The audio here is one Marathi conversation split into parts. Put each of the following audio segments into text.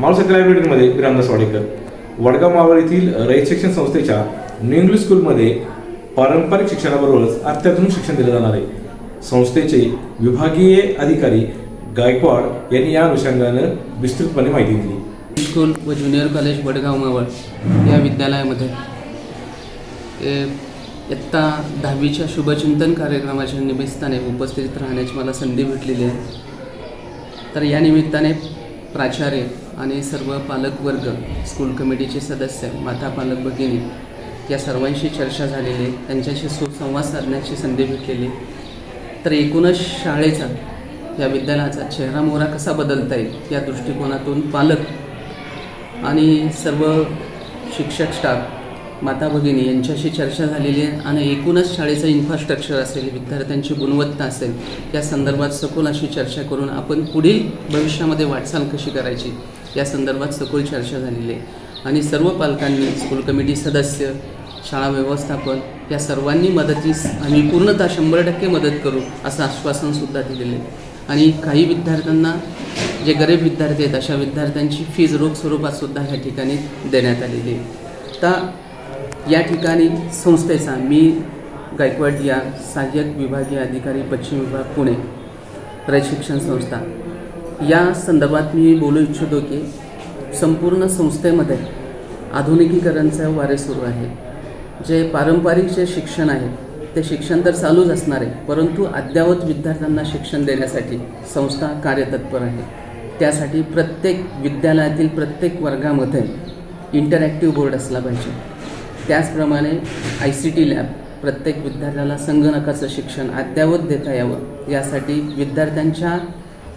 मालसत्य लायब्ररीमध्ये विरामदास वाडेकर वडगाव मावळ येथील रयत शिक्षण संस्थेच्या न्यू इंग्लिश स्कूलमध्ये पारंपरिक शिक्षणाबरोबरच अत्याधुनिक शिक्षण दिले जाणार आहे. संस्थेचे विभागीय अधिकारी गायकवाड यांनी या अनुषंगानं विस्तृतपणे माहिती दिली. स्कूल व ज्युनियर कॉलेज वडगाव मावळ या विद्यालयामध्ये इत्ता इयत्ता दहावीच्या शुभचिंतन कार्यक्रमाच्या निमित्ताने उपस्थित राहण्याची मला संधी भेटलेली आहे. तर या निमित्ताने प्राचार्य आणि सर्व पालकवर्ग स्कूल कमिटीचे सदस्य माता पालक भगिनी या सर्वांशी चर्चा झालेली आहे. त्यांच्याशी सुसंवाद साधण्याची संधी भेटलेली तर एकूणच शाळेचा या विद्यालयाचा चेहरा मोहरा कसा बदलता येईल या दृष्टिकोनातून पालक आणि सर्व शिक्षक स्टाफ माता भगिनी यांच्याशी चर्चा झालेली आहे आणि एकूणच शाळेचं इन्फ्रास्ट्रक्चर असेल विद्यार्थ्यांची गुणवत्ता असेल या संदर्भात सखोल अशी चर्चा करून आपण पुढील भविष्यामध्ये वाटचाल कशी करायची या संदर्भात सखोल चर्चा झालेली आहे. आणि सर्व पालकांनी स्कूल कमिटी सदस्य शाळा व्यवस्थापन या सर्वांनी मदतीस आम्ही पूर्णतः शंभर टक्के मदत करू असं आश्वासनसुद्धा दिलेलं आहे. आणि काही विद्यार्थ्यांना जे गरीब विद्यार्थी आहेत अशा विद्यार्थ्यांची फीज रोख स्वरूपातसुद्धा ह्या ठिकाणी देण्यात आलेली आहे. तर या ठिकाणी संस्थेचा मी गायकवाड या सहाय्यक विभागीय अधिकारी पश्चिम विभाग पुणे प्रशिक्षण संस्था. या संदर्भात मी बोलू इच्छितो की संपूर्ण संस्थेमध्ये आधुनिकीकरणचं वारे सुरू आहे. जे पारंपरिक जे शिक्षण आहे ते शिक्षण तर चालूच असणार आहे परंतु अद्ययावत विद्यार्थ्यांना शिक्षण देण्यासाठी संस्था कार्यतत्पर आहे. त्यासाठी प्रत्येक विद्यालयातील प्रत्येक वर्गामध्ये इंटरॅक्टिव्ह बोर्ड असला पाहिजे. त्याचप्रमाणे आय सी टी लॅब प्रत्येक विद्यार्थ्याला संगणकाचं शिक्षण अद्ययावत देता यावं. यासाठी विद्यार्थ्यांच्या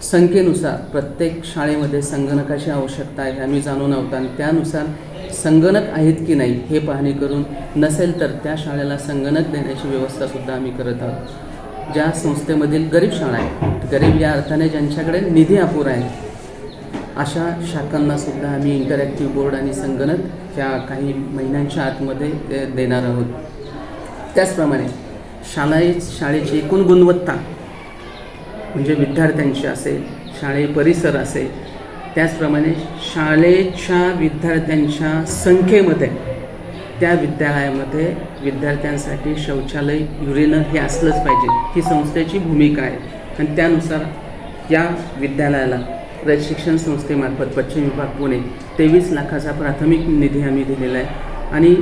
संख्येनुसार प्रत्येक शाळेमध्ये संगणकाची आवश्यकता आहे आम्ही जाणून आहोत आणि त्यानुसार संगणक आहेत की नाही हे पाहणी करून नसेल तर त्या शाळेला संगणक देण्याची व्यवस्थासुद्धा आम्ही करत आहोत. ज्या संस्थेमधील गरीब शाळा आहे गरीब या अर्थाने ज्यांच्याकडे निधी अपुरा आहे अशा शाखांना सुद्धा आम्ही इंटरॅक्टिव्ह बोर्ड आणि संगणक या काही महिन्यांच्या आतमध्ये देणार आहोत. त्याचप्रमाणे शालाय शाळेची एकूण गुणवत्ता म्हणजे विद्यार्थ्यांची असेल शाळे परिसर असेल त्याचप्रमाणे शाळेच्या विद्यार्थ्यांच्या संख्येमध्ये त्या विद्यालयामध्ये विद्यार्थ्यांसाठी शौचालय युरिनल हे असलंच पाहिजे. ही संस्थेची भूमिका आहे. आणि त्यानुसार या विद्यालयाला शिक्षण संस्थेमार्फत पश्चिम विभाग पुणे. तेवीस लाखाचा प्राथमिक निधी आम्ही दिलेला आहे. आणि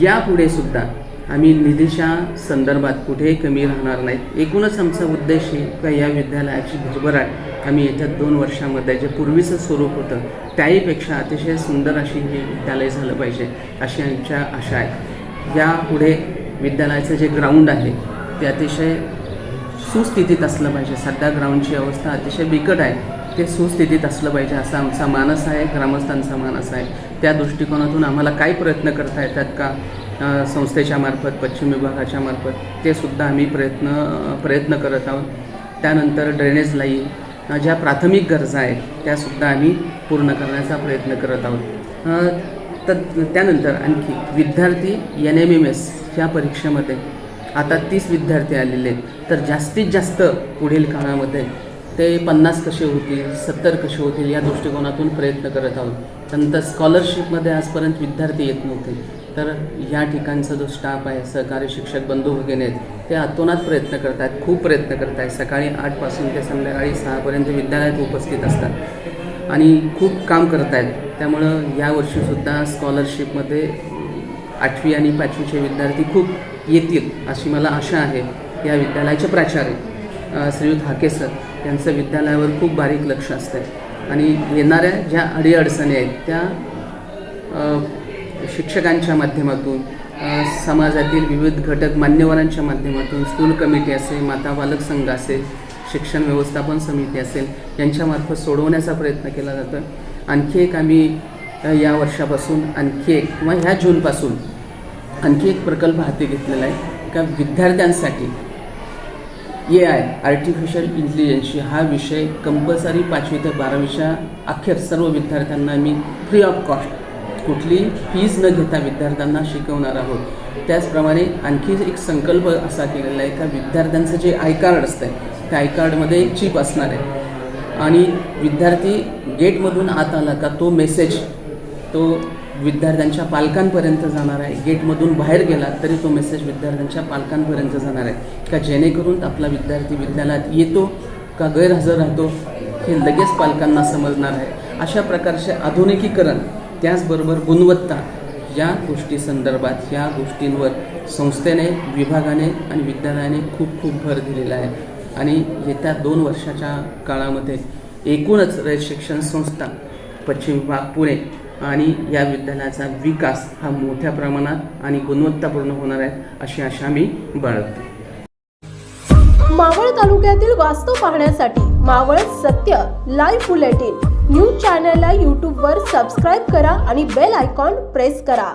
यापुढे सुद्धा आम्ही निधीच्या संदर्भात कुठेही कमी राहणार नाहीत एकूणच आमचा उद्देश आहे का या विद्यालयाची भरभराट आम्ही येत्या दोन वर्षामध्ये जे पूर्वीचं स्वरूप होतं त्याहीपेक्षा अतिशय सुंदर अशी हे विद्यालय झालं पाहिजे अशी आमच्या आशा आहे. यापुढे विद्यालयाचं जे ग्राउंड आहे ते अतिशय सुस्थितीत असलं पाहिजे. सध्या ग्राउंडची अवस्था अतिशय बिकट आहे. ते सुस्थितीत असलं पाहिजे असा आमचा मानस आहे ग्रामस्थांचा मानस आहे. त्या दृष्टिकोनातून आम्हाला काय प्रयत्न करता येतात का? संस्थेच्या मार्फत पश्चिम विभागाच्या मार्फत ते सुद्धा आम्ही प्रयत्न प्रयत्न करत आहोत. त्यानंतर ड्रेनेज लाईन ज्या प्राथमिक गरजा आहेत त्यासुद्धा आम्ही पूर्ण करण्याचा प्रयत्न करत आहोत. तर त्यानंतर आणखी विद्यार्थी एन एम एम एस ह्या परीक्षेमध्ये आता तीस विद्यार्थी आलेले आहेत. तर जास्तीत जास्त पुढील काळामध्ये ते पन्नास कसे होतील सत्तर कसे होतील या दृष्टिकोनातून प्रयत्न करत आहोत. त्यानंतर स्कॉलरशिपमध्ये आजपर्यंत विद्यार्थी येत नव्हते. तर या ठिकाणचा जो स्टाफ आहे सहकारी शिक्षक बंधू भगिनी आहेत ते अतोनात प्रयत्न करत आहेत खूप प्रयत्न करत आहेत सकाळी आठपासून ते संध्याकाळी सहापर्यंत विद्यालयात उपस्थित असतात. आणि खूप काम करत आहेत त्यामुळं यावर्षीसुद्धा स्कॉलरशिपमध्ये आठवी आणि पाचवीचे विद्यार्थी खूप येतील अशी मला आशा आहे. या विद्यालयाचे प्राचार्य श्रीयुत हाके सर. यांचं विद्यालयावर खूप बारीक लक्ष असतं आणि येणाऱ्या ज्या अडीअडचणी आहेत त्या शिक्षकांच्या माध्यमातून समाजातील विविध घटक मान्यवरांच्या माध्यमातून स्कूल कमिटी असेल माता बालक संघ असेल शिक्षण व्यवस्थापन समिती असेल यांच्यामार्फत सोडवण्याचा प्रयत्न केला जातो आणखी एक आम्ही या वर्षापासून आणखी एक किंवा ह्या जूनपासून आणखी एक प्रकल्प हाती घेतलेला आहे का विद्यार्थ्यांसाठी ए आय आर्टिफिशियल इंटेलिजन्स हा विषय कंपल्सरी पाचवी ते बारावीच्या अखेर सर्व विद्यार्थ्यांना मी फ्री ऑफ कॉस्ट कुठली फीज न घेता विद्यार्थ्यांना शिकवणार आहोत. त्याचप्रमाणे आणखी एक संकल्प असा केलेला आहे का विद्यार्थ्यांचं जे आय कार्ड असतं त्या आय कार्डमध्ये एक चिप असणार आहे. आणि विद्यार्थी गेटमधून आत आला का तो मेसेज तो विद्यार्थ्यांच्या पालकांपर्यंत जाणार आहे. गेटमधून बाहेर गेला तरी तो मेसेज विद्यार्थ्यांच्या पालकांपर्यंत जाणार आहे. का जेणेकरून आपला विद्यार्थी विद्यालयात येतो का गैरहजर राहतो हे लगेच पालकांना समजणार आहे. अशा प्रकारचे आधुनिकीकरण त्याचबरोबर गुणवत्ता या गोष्टी संदर्भात या गोष्टींवर संस्थेने विभागाने आणि विद्यालयाने खूप खूप भर दिलेला आहे. आणि येत्या दोन वर्षाच्या काळामध्ये एकूणच रयत शिक्षण संस्था पश्चिम विभाग पुणे आणि या विद्यालयाचा विकास हा मोठ्या प्रमाणात आणि गुणवत्तापूर्ण होणार आहे अशी आशा मी बाळगते. मावळ तालुक्यातील वास्तव पाहण्यासाठी मावळ सत्य लाईव्ह बुलेटिन न्यूज चॅनलला यूट्यूबवर सबस्क्राईब करा आणि बेल आयकॉन प्रेस करा.